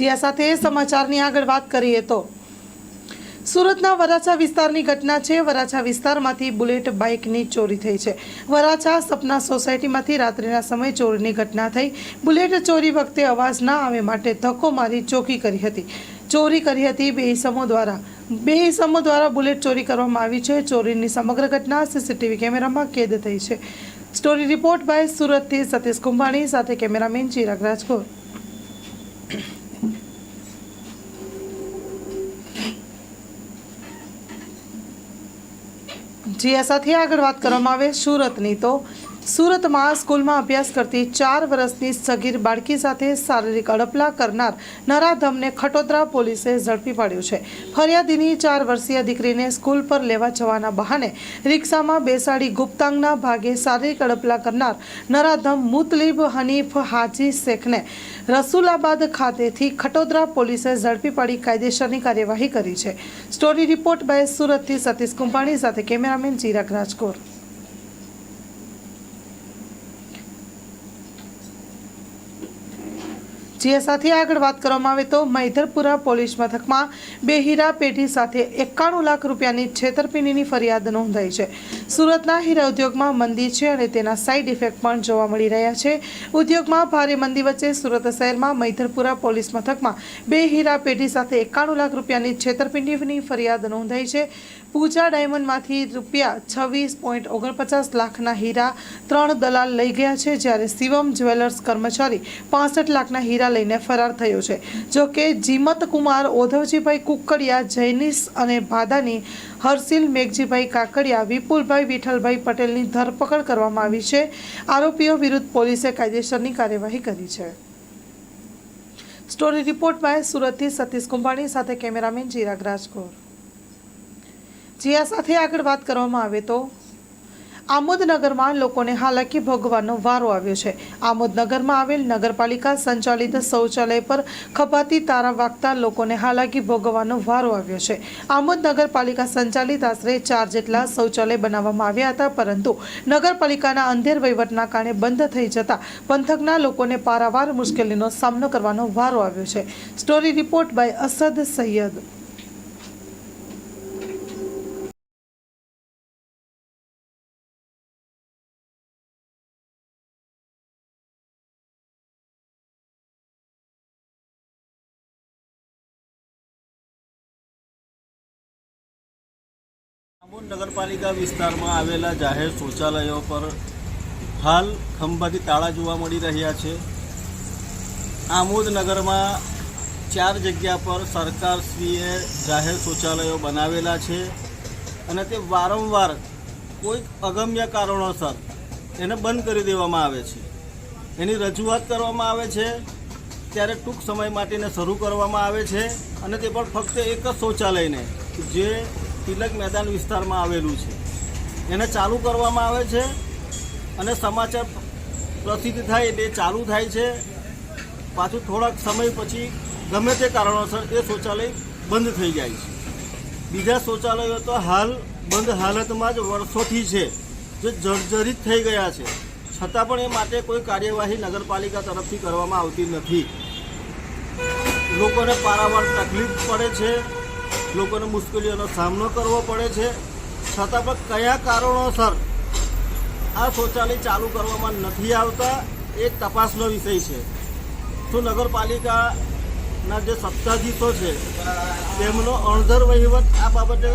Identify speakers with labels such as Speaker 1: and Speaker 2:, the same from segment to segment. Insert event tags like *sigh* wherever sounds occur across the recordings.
Speaker 1: જે સાથે સમાચારની આગળ વાત કરીએ તો. સુરતના વરાછા વિસ્તારની ઘટના છે. વરાછા વિસ્તારમાંથી બુલેટ બાઇકની ચોરી થઈ છે. વરાછા સપના સોસાયટીમાંથી રાત્રિના સમયે ચોરીની ઘટના થઈ. બુલેટ ચોરી વખતે અવાજ ના આવે માટે ધક્કો મારી ચોકી કરી હતી. ચોરી કરી હતી બે ઇસમો દ્વારા. બે ઇસમો દ્વારા બુલેટ ચોરી કરવામાં આવી છે. ચોરીની સમગ્ર ઘટના સીસીટીવી કેમેરામાં કેદ થઈ છે. સ્ટોરી રિપોર્ટ બાય સુરતથી સતીશ કુંભાણી, સાથે કેમેરામેન ચિરાગ રાજકોટ. જી સાથે આગળ વાત કરવામાં આવે સુરતની તો સુરતમાં સ્કૂલમાં અભ્યાસ કરતી ચાર વર્ષની સગીર બાળકી સાથે શારીરિક અડપલા કરનાર નરાધમને ખટોદરા પોલીસે ઝડપી પાડ્યો છે. ફરિયાદીની ચાર વર્ષીય દીકરીને સ્કૂલ પર લેવા જવાના બહાને રિક્ષામાં બેસાડી ગુપ્તાંગના ભાગે શારીરિક અડપલા કરનાર નરાધમ મુતલીબ હનીફ હાજી શેખને રસુલાબાદ ખાતેથી ખટોદરા પોલીસે ઝડપી પાડી કાયદેસરની કાર્યવાહી કરી છે. સ્ટોરી રિપોર્ટ બાય સુરતથી સતીશ કુંભાણી સાથે કેમેરામેન ચિરાગ રાજકોટ જે સાથે આગળ વાત કરવામાં આવે તો મૈધરપુરા પોલીસ મથકમાં બે હીરા પેઢી સાથે એકાણું લાખ રૂપિયાની છેતરપિંડીની ફરિયાદ નોંધાઈ છે. સુરતના હીરા ઉદ્યોગમાં મંદી છે અને તેના સાઇડ ઇફેક્ટ પણ જોવા મળી રહ્યા છે. ઉદ્યોગમાં ભારે મંદી વચ્ચે સુરત શહેરમાં મૈધરપુરા પોલીસ મથકમાં બે હીરા પેઢી સાથે એકાણું લાખ રૂપિયાની છેતરપિંડીની ફરિયાદ નોંધાઈ છે. પૂજા ડાયમંડમાંથી રૂપિયા છવ્વીસ પોઈન્ટ ઓગણપચાસ લાખના હીરા ત્રણ દલાલ લઈ ગયા છે, જ્યારે શિવમ જ્વેલર્સ કર્મચારી પાસઠ લાખના હીરા લઈને ફરાર થયો છે. જોકે જીમત કુમાર ઓધવજીભાઈ કુકડિયા, જૈનિસ અને ભાદાની, હર્ષિલ મેઘજીભાઈ કાકડિયા, વિપુલભાઈ વિઠ્ઠલભાઈ પટેલની ધરપકડ કરવામાં આવી છે. આરોપીઓ વિરુદ્ધ પોલીસે કાયદેસરની કાર્યવાહી કરી છે. સ્ટોરી રિપોર્ટ બાય સુરતથી સતીશ કુંભાણી સાથે કેમેરામેન ચિરાગ રાજકોર. જે આ સાથે આગળ વાત કરવામાં આવે તો આમોદનગરમાં લોકોને હાલાકી ભોગવાનો વારો આવ્યો છે. આમોદનગરમાં આવેલ નગરપાલિકા સંચાલિત શૌચાલય પર ખભાતી તારા વાગતા લોકોને હાલાકી ભોગવવાનો વારો આવ્યો છે. આમોદ નગરપાલિકા સંચાલિત આશરે ચાર જેટલા શૌચાલય બનાવવામાં આવ્યા હતા, પરંતુ નગરપાલિકાના અંધેર વહીવટના કારણે બંધ થઈ જતા પંથકના લોકોને પારાવાર મુશ્કેલીનો સામનો કરવાનો વારો આવ્યો છે. Story report by Asad Sayed.
Speaker 2: Amod નગરપાલિકા વિસ્તારમાં આવેલા જાહેર શૌચાલયો પર હાલ ખંભાથી તાળા જોવા મળી રહ્યા છે. આમોદ નગરમાં ચાર જગ્યા પર સરકારશ્રીએ જાહેર શૌચાલયો બનાવેલા છે અને તે વારંવાર કોઈક અગમ્ય કારણોસર એને બંધ કરી દેવામાં આવે છે. એની રજૂઆત કરવામાં આવે છે, ત્યારે ટૂંક સમય માટેને શરૂ કરવામાં આવે છે અને તે પણ ફક્ત એક જ શૌચાલયને, જે તિલક મેદાન વિસ્તારમાં આવેલું છે. એને ચાલુ કરવામાં આવે છે અને સમાચાર પ્રસિદ્ધ થાય એટલે ચાલુ થાય છે. પાછું થોડાક સમય પછી ગમે તે કારણોસર એ શૌચાલય બંધ થઈ જાય છે. બીજા શૌચાલયો તો હાલ બંધ હાલતમાં જ વર્ષોથી છે, જે જર્જરિત થઈ ગયા છે. છતાં પણ એ માટે કોઈ કાર્યવાહી નગરપાલિકા તરફથી કરવામાં આવતી નથી. લોકોને પારાવાર તકલીફ પડે છે. લોકોને મુશ્કેલીઓનો સામનો કરવો પડે છે. છતાં પણ કયા કારણોસર આ શૌચાલય ચાલુ કરવામાં નથી આવતા, એ તપાસનો વિષય છે. તો નગરપાલિકાના જે સત્તાધીશો છે, તેમનો અણધર વહીવટ આ બાબતે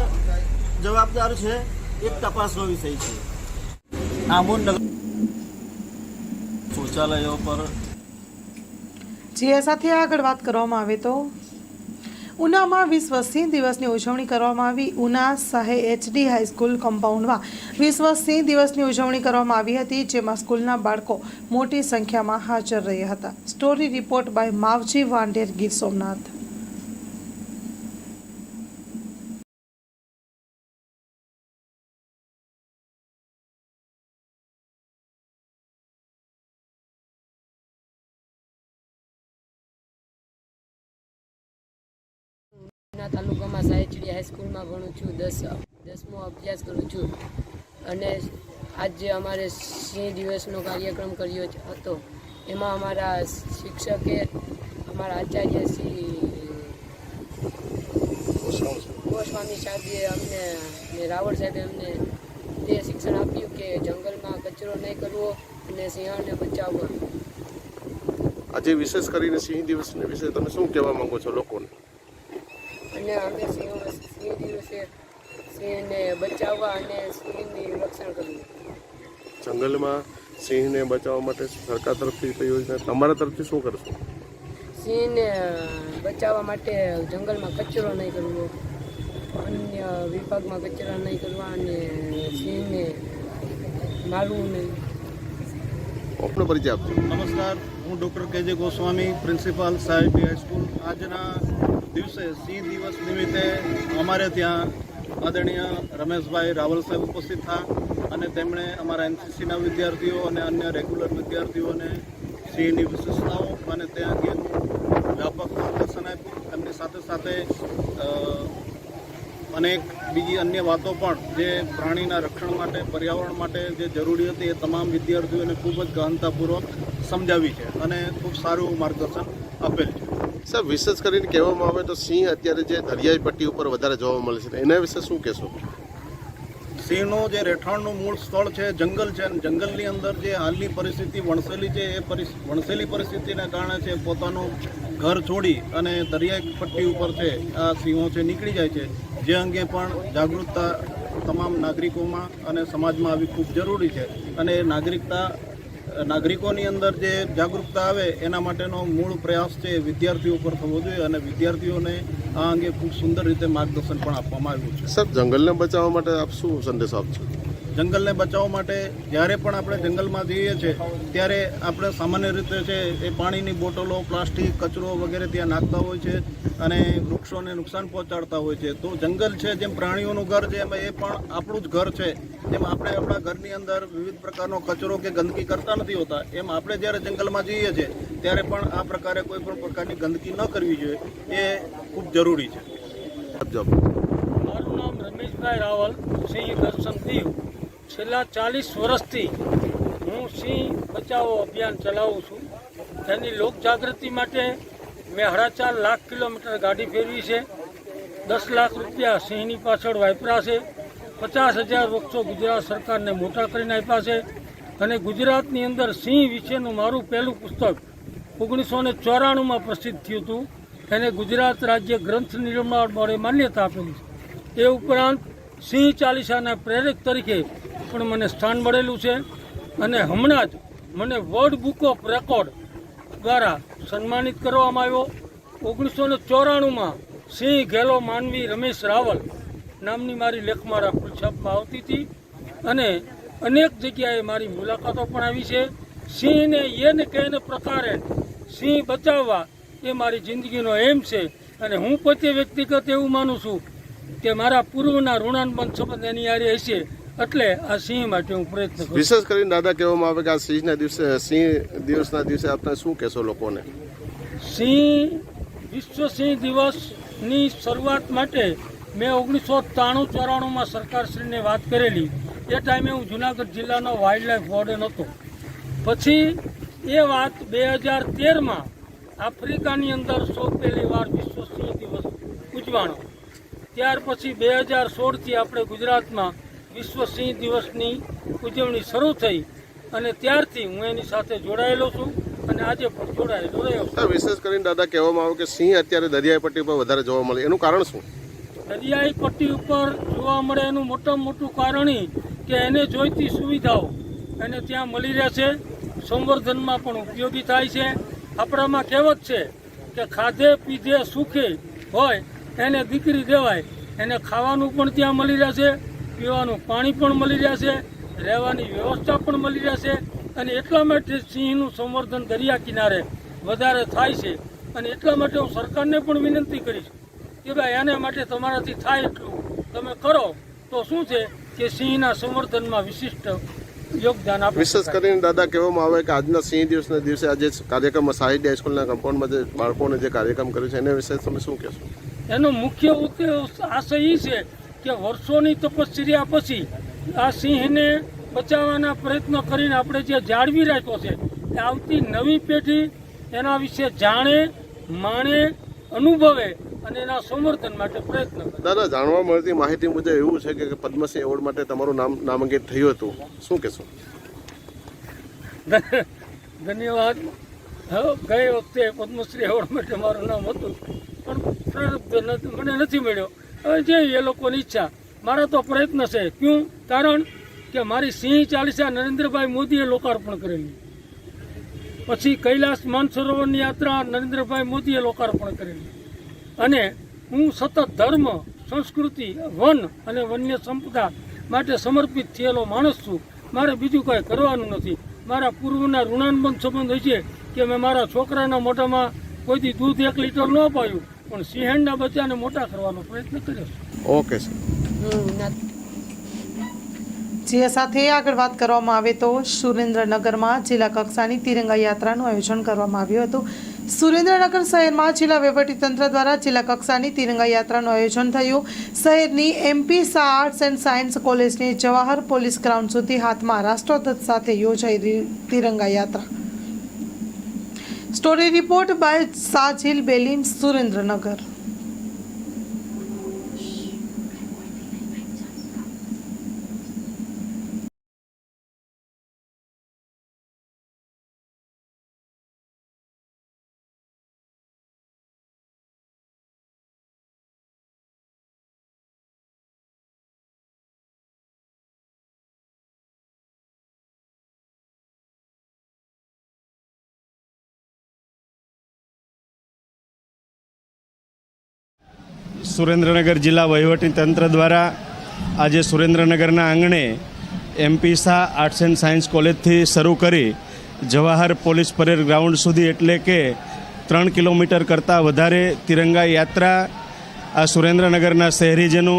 Speaker 2: જવાબદાર છે, એ તપાસનો વિષય છે. આમોદ નગર શૌચાલયો પર
Speaker 1: જે સાથે આગળ વાત કરવામાં આવે તો ઉનામાં વિશ્વ સિંહ દિવસની ઉજવણી કરવામાં આવી. ઉના શાહે એચડી હાઈસ્કૂલ કમ્પાઉન્ડમાં વિશ્વ સિંહ દિવસની ઉજવણી કરવામાં આવી હતી, જેમાં સ્કૂલના બાળકો મોટી સંખ્યામાં હાજર રહ્યા હતા. Story report by Mavji Vander Gir Somnath.
Speaker 3: સાહેચડી ભણું છું, દસ, દસમો અભ્યાસ કરું છું. અને આજે અમારે સિંહ દિવસનો કાર્યક્રમ કર્યો હતો. એમાં અમારા શિક્ષકે અમારા આચાર્ય શ્રી ગોસ્વામી સાહેબે અમને રાવળ સાહેબે અમને તે શિક્ષણ આપ્યું કે જંગલમાં કચરો નહીં કરવો અને સિંહણને બચાવવા.
Speaker 4: આજે વિશેષ કરીને સિંહ દિવસને વિશે તમે શું કહેવા માંગો છો લોકોને?
Speaker 3: અને અમે સિંહ સિંહ દિવસે સિંહને બચાવવા અને સિંહની રક્ષણ કરવું.
Speaker 4: જંગલમાં સિંહને બચાવવા માટે સરકાર તરફથી કઈ યોજના તમારા તરફથી શું કરશો?
Speaker 3: સિંહને બચાવવા માટે જંગલમાં કચરો નહીં કરવો. અન્ય વિભાગમાં કચરા નહીં કરવા અને સિંહને મારવું નહીં.
Speaker 4: આપનો પરિચય આપજો.
Speaker 5: નમસ્કાર. હું ડૉક્ટર કેજે ગોસ્વામી પ્રિન્સિપાલ સાહેબ હાઈસ્કૂલ. આજના દિવસે સિંહ દિવસ નિમિત્તે અમારે ત્યાં આદરણીય રમેશભાઈ રાવલ સાહેબ ઉપસ્થિત થયા અને તેમણે અમારા એનસીસીના વિદ્યાર્થીઓ અને અન્ય રેગ્યુલર વિદ્યાર્થીઓને સિંહની વિશેષતાઓ અને તે અંગેનું વ્યાપક માર્ગદર્શન આપ્યું. એમની સાથે સાથે અનેક બીજી અન્ય વાતો પણ જે પ્રાણીના રક્ષણ માટે, પર્યાવરણ માટે જે જરૂરી હતી એ તમામ વિદ્યાર્થીઓને ખૂબ જ ગહનતાપૂર્વક સમજાવી છે અને ખૂબ સારું માર્ગદર્શન આપેલ છે.
Speaker 4: સાહેબ વિશેષ કરીને કહેવામાં આવે તો સિંહ અત્યારે જે દરિયાઈ પટ્ટી ઉપર વધારે જોવા મળે છે એના વિશે શું કહેશો?
Speaker 5: સિંહનું જે રહેઠાણનું મૂળ સ્થળ છે, જંગલ છે, અને જંગલની અંદર જે હાલની પરિસ્થિતિ વણસેલી છે, એ વણસેલી પરિસ્થિતિના કારણે છે, પોતાનું ઘર છોડી અને દરિયાઈ પટ્ટી ઉપર છે, આ સિંહો છે, નીકળી જાય છે. જે અંગે પણ જાગૃતતા તમામ નાગરિકોમાં અને સમાજમાં આવી ખૂબ જરૂરી છે. અને નાગરિકતા નાગરિકોની અંદર જે જાગૃતતા આવે, એના માટેનો મૂળ પ્રયાસ છે એ વિદ્યાર્થીઓ પર થવો જોઈએ અને વિદ્યાર્થીઓને આ અંગે ખૂબ સુંદર રીતે માર્ગદર્શન પણ આપવામાં આવ્યું છે.
Speaker 4: સર, જંગલને બચાવવા માટે આપ શું સંદેશ આપશો?
Speaker 5: જંગલને બચાવવા માટે જ્યારે પણ આપણે જંગલમાં જઈએ છીએ ત્યારે આપણે સામાન્ય રીતે છે એ પાણીની બોટલો પ્લાસ્ટિક કચરો વગેરે ત્યાં નાખતા હોય છે અને વૃક્ષોને નુકસાન પહોંચાડતા હોય છે. તો જંગલ છે જેમ પ્રાણીઓનું ઘર છે એમાં એ પણ આપણું જ ઘર છે. જેમ આપણે આપણા ઘરની અંદર વિવિધ પ્રકારનો કચરો કે ગંદકી કરતા નથી હોતા એમ આપણે જ્યારે જંગલમાં જઈએ છીએ ત્યારે પણ આ પ્રકારે કોઈ પણ પ્રકારની ગંદકી ન કરવી જોઈએ. એ ખૂબ જરૂરી છે.
Speaker 6: મારું નામ રમેશભાઈ રાવલ સિંહ દર્શન દીવ છેલ્લા ચાલીસ વર્ષથી હું સિંહ બચાવો અભિયાન ચલાવું છું. તેની લોકજાગૃતિ માટે મેં સાડા ચાર લાખ કિલોમીટર ગાડી ફેરવી છે. દસ લાખ રૂપિયા સિંહની પાછળ વાપરા છે. પચાસ હજાર વૃક્ષો ગુજરાત સરકારને મોટા કરીને આપ્યા છે. અને ગુજરાતની અંદર સિંહ વિશેનું મારું પહેલું પુસ્તક ઓગણીસો ને ચોરાણુંમાં પ્રસિદ્ધ થયું હતું. એને ગુજરાત રાજ્ય ગ્રંથ નિર્માણ બોર્ડે માન્યતા આપેલી છે. એ ઉપરાંત સિંહ ચાલીસાના પ્રેરક તરીકે પણ મને સ્થાન મળેલું છે અને હમણાં જ મને વર્લ્ડ બુક ઓફ રેકોર્ડ દ્વારા સન્માનિત કરવામાં આવ્યો. ઓગણીસો ને ચોરાણુંમાં સિંહ ઘેલો માનવી રમેશ રાવલ નામની મારી લેખમાળા છાપમાં આવતી હતી અને અનેક જગ્યાએ મારી મુલાકાતો પણ આવી છે. સિંહને એને કહેને પ્રકારે સિંહ બચાવવા એ મારી જિંદગીનો એમ છે અને હું પોતે વ્યક્તિગત એવું માનું છું કે મારા પૂર્વના ઋણાનુબંધ સંબંધ એની હારે હશે. એટલે આ સિંહ માટે હું પ્રયત્ન કરું
Speaker 4: વિશેષ કરીને દાદા કહેવામાં આવે કે આ સિંહના દિવસે સિંહ દિવસના દિવસે આપણે શું કહેશો લોકોને?
Speaker 6: સિંહ વિશ્વ સિંહ દિવસની શરૂઆત માટે મેં ઓગણીસો ત્રાણું ચોરાણુંમાં સરકારશ્રીને વાત કરેલી. એ ટાઈમે હું જુનાગઢ જિલ્લાનો વાઇલ્ડ લાઈફ વોર્ડન હતો. પછી એ વાત બે હજાર તેરમાં આફ્રિકાની અંદર સૌ પહેલી વાર વિશ્વ સિંહ દિવસ ઉજવાણો. ત્યાર પછી બે હજાર સોળથી આપણે ગુજરાતમાં વિશ્વ સિંહ દિવસની ઉજવણી શરૂ થઈ અને ત્યારથી હું એની સાથે જોડાયેલો છું અને આજે પણ જોડાયેલો રહ્યો છું.
Speaker 4: વિશેષ કરીને દાદા કહેવામાં આવે કે સિંહ અત્યારે દરિયાઈ પટ્ટી પર વધારે જોવા મળે. એનું કારણ શું?
Speaker 6: દરિયાઈ પટ્ટી ઉપર જોવા મળે એનું મોટામાં મોટું કારણ એ કે એને જોઈતી સુવિધાઓ એને ત્યાં મળી રહે છે સંવર્ધનમાં પણ ઉપયોગી થાય છે. આપણામાં કહેવત છે કે ખાધે પીધે સુખે હોય એને દીકરી દેવાય એને ખાવાનું પણ ત્યાં મળી રહેશે પીવાનું પાણી પણ મળી રહેશે રહેવાની વ્યવસ્થા પણ મળી રહેશે અને એટલા માટે સિંહનું સંવર્ધન દરિયા કિનારે વધારે થાય છે. અને એટલા માટે હું સરકારને પણ વિનંતી કરીશ કે ભાઈ એના માટે તમારાથી થાય એટલું. તમે કરો તો શું છે કે સિંહના સંવર્ધનમાં વિશિષ્ટ યોગદાન આપે
Speaker 4: વિશેષ કરીને દાદા કહેવામાં આવે કે આજના સિંહ દિવસના દિવસે આજે કાર્યક્રમમાં સાહિત્ય હાઈસ્કૂલના કમ્પાઉન્ડમાં જે બાળકોને જે કાર્યક્રમ કર્યો છે એના વિશે તમે શું કહેશો?
Speaker 6: એનો મુખ્ય આશય એ છે કે વર્ષોની તપશ્ચર્યા પછી આ સિંહને બચાવવાના પ્રયત્ન કરીને આપણે જે જાળવી રાખ્યો છે એ આવતી નવી પેઢી એના વિશે જાણે માણે અનુભવે અને એના સમર્થન માટે પ્રયત્ન
Speaker 4: દાદા જાણવા મળતી માહિતી મુજબ એવું છે કે પદ્મશ્રી એવોર્ડ માટે તમારું નામ નામાંકિત થયું હતું. શું કહેશો? *laughs*
Speaker 6: ધન્યવાદ. ગઈ વખતે પદ્મશ્રી એવોર્ડ માટે મારું નામ હતું. પણ મને નથી મળ્યો. હવે જે એ લોકોની ઈચ્છા, મારા તો પ્રયત્ન છે. ક્યું? કારણ કે મારી સિંહ ચાલીસા નરેન્દ્રભાઈ મોદીએ લોકાર્પણ કરેલી. પછી કૈલાસ માનસરોવરની યાત્રા નરેન્દ્રભાઈ મોદીએ લોકાર્પણ કરેલી. અને હું સતત ધર્મ, સંસ્કૃતિ, વન અને વન્ય સંપદા માટે સમર્પિત થયેલો માણસ છું. મારે બીજું કાંઈ કરવાનું નથી. મારા પૂર્વના ઋણાનુબંધ સંબંધ હોય છે કે મેં મારા છોકરાના મોઢામાં કોઈથી દૂધ એક લીટર ન અપાયું. પણ સિંહણના બચ્ચાને મોટા કરવાનો પ્રયત્ન કર્યો
Speaker 4: ઓકે સર.
Speaker 1: જે સાથે આગળ વાત કરવામાં આવે તો સુરેન્દ્રનગરમાં જિલ્લા કક્ષાની તિરંગા યાત્રાનું આયોજન કરવામાં આવ્યું હતું. સુરેન્દ્રનગર શહેરમાં જિલ્લા વહીવટીતંત્ર દ્વારા જિલ્લા કક્ષાની તિરંગા યાત્રાનું આયોજન થયું. શહેરની MP Shah arts and science કોલેજની જવાહર પોલીસ ગ્રાઉન્ડ સુધી હાથમાં રાષ્ટ્રધ્વજ સાથે યોજાઈ તિરંગા યાત્રા. Story report by Sajil Belim Surendranagar
Speaker 7: Surendranagar જિલ્લા વહીવટી તંત્ર દ્વારા આજે સુરેન્દ્રનગરના આંગણે એમપી આર્ટ્સ એન્ડ સાયન્સ કોલેજથી શરૂ કરી જવાહર પોલીસ પરેડ ગ્રાઉન્ડ સુધી એટલે કે ત્રણ કિલોમીટર કરતાં વધારે તિરંગા યાત્રા આ સુરેન્દ્રનગરના શહેરીજનો,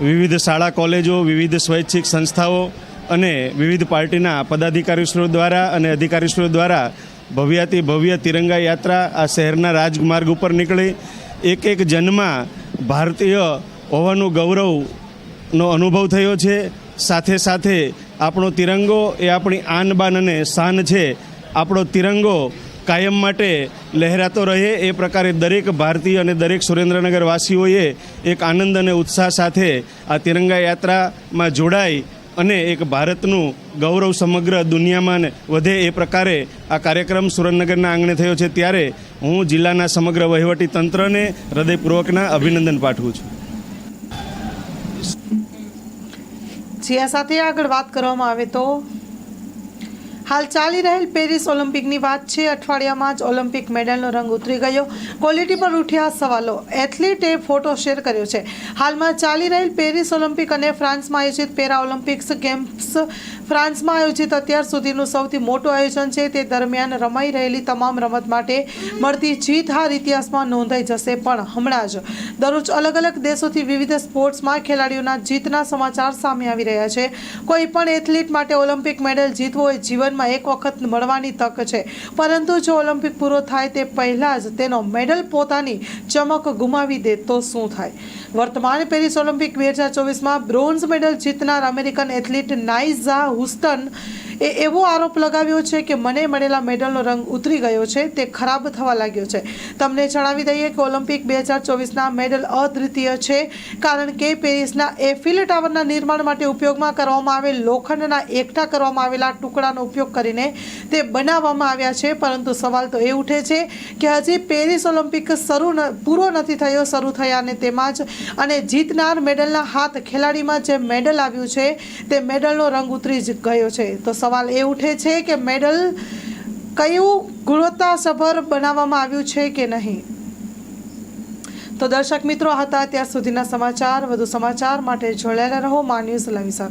Speaker 7: વિવિધ શાળા કોલેજો, વિવિધ સ્વૈચ્છિક સંસ્થાઓ અને વિવિધ પાર્ટીના પદાધિકારીશ્રીઓ દ્વારા અને અધિકારીશ્રીઓ દ્વારા ભવ્યાતિ ભવ્ય તિરંગા યાત્રા આ શહેરના રાજમાર્ગ ઉપર નીકળી. એક એક જન્મમાં ભારતીય હોવાનું ગૌરવનો અનુભવ થયો છે. સાથે સાથે આપણો તિરંગો એ આપણી આન બાન અને શાન છે. આપણો તિરંગો કાયમ માટે લહેરાતો રહે એ પ્રકારે દરેક ભારતીય અને દરેક સુરેન્દ્રનગર વાસીઓએ એક આનંદ અને ઉત્સાહ સાથે આ તિરંગા યાત્રામાં જોડાઈ અને એક ભારતનું ગૌરવ સમગ્ર દુનિયામાં વધે એ પ્રકારે આ કાર્યક્રમ સુરેન્દ્રનગરના આંગણે થયો છે. ત્યારે હું જિલ્લાના સમગ્ર વહીવટી તંત્રને હૃદયપૂર્વકના અભિનંદન પાઠવું છું.
Speaker 1: જે સાથે આગળ વાત કરવામાં આવે તો હાલ ચાલી રહેલ પેરિસ ઓલિમ્પિકની વાત છે. અઠવાડિયામાં જ ઓલિમ્પિક મેડલનો રંગ ઉતરી ગયો. ક્વોલિટી પર ઉઠ્યા સવાલો. એથ્લીટે ફોટો શેર કર્યો છે. હાલમાં ચાલી રહેલ પેરિસ ઓલિમ્પિક અને ફ્રાન્સમાં આયોજિત પેરા ઓલિમ્પિક્સ ગેમ્સ ફ્રાન્સમાં આયોજિત અત્યાર સુધીનું સૌથી મોટું આયોજન છે. તે દરમિયાન રમાઈ રહેલી તમામ રમત માટે મળતી જીત હાર ઇતિહાસમાં નોંધાઈ જશે પણ હમણાં જ. દરરોજ અલગ અલગ દેશોથી વિવિધ સ્પોર્ટ્સમાં ખેલાડીઓના જીતના સમાચાર સામે આવી રહ્યા છે. કોઈ પણ એથ્લીટ માટે ઓલિમ્પિક મેડલ જીતવો એ જીવનમાં એક વખત મળવાની તક છે. પરંતુ જો ઓલિમ્પિક પૂરો થાય તે પહેલાં જ તેનો મેડલ પોતાની ચમક ગુમાવી દે તો શું થાય? વર્તમાન પેરિસ ઓલિમ્પિક બે હજાર ચોવીસમાં બ્રોન્ઝ મેડલ જીતનાર અમેરિકન એથ્લીટ નાઇઝા હુસ્ટન એ એવો આરોપ લગાવ્યો છે કે મને મળેલા મેડલનો રંગ ઉતરી ગયો છે, તે ખરાબ થવા લાગ્યો છે. તમને જણાવી દઈએ કે ઓલિમ્પિક બે હજાર ચોવીસના મેડલ અદ્વિતીય છે, કારણ કે પેરિસના એફિલ ટાવરના નિર્માણ માટે ઉપયોગમાં કરવામાં આવેલ લોખંડના એકઠા કરવામાં આવેલા ટુકડાનો ઉપયોગ કરીને તે બનાવવામાં આવ્યા છે, પરંતુ સવાલ તો એ ઉઠે છે કે હજી પેરિસ ઓલિમ્પિક શરૂ પૂરો નથી થયો, શરૂ થયા અને તેમાં જ અને જીતનાર મેડલના હાથ ખેલાડીમાં જે મેડલ આવ્યું છે, તે મેડલનો રંગ ઉતરી જ ગયો છે. તો સવાલ એ ઉઠે છે કે મેડલ કયું ગુણવત્તાસભર બનાવવામાં આવ્યું છે કે નહીં? તો દર્શક મિત્રો હતા ત્યાં સુધીના સમાચાર. વધુ સમાચાર માટે જોડાયેલા રહો. મા ન્યૂઝ સાથે.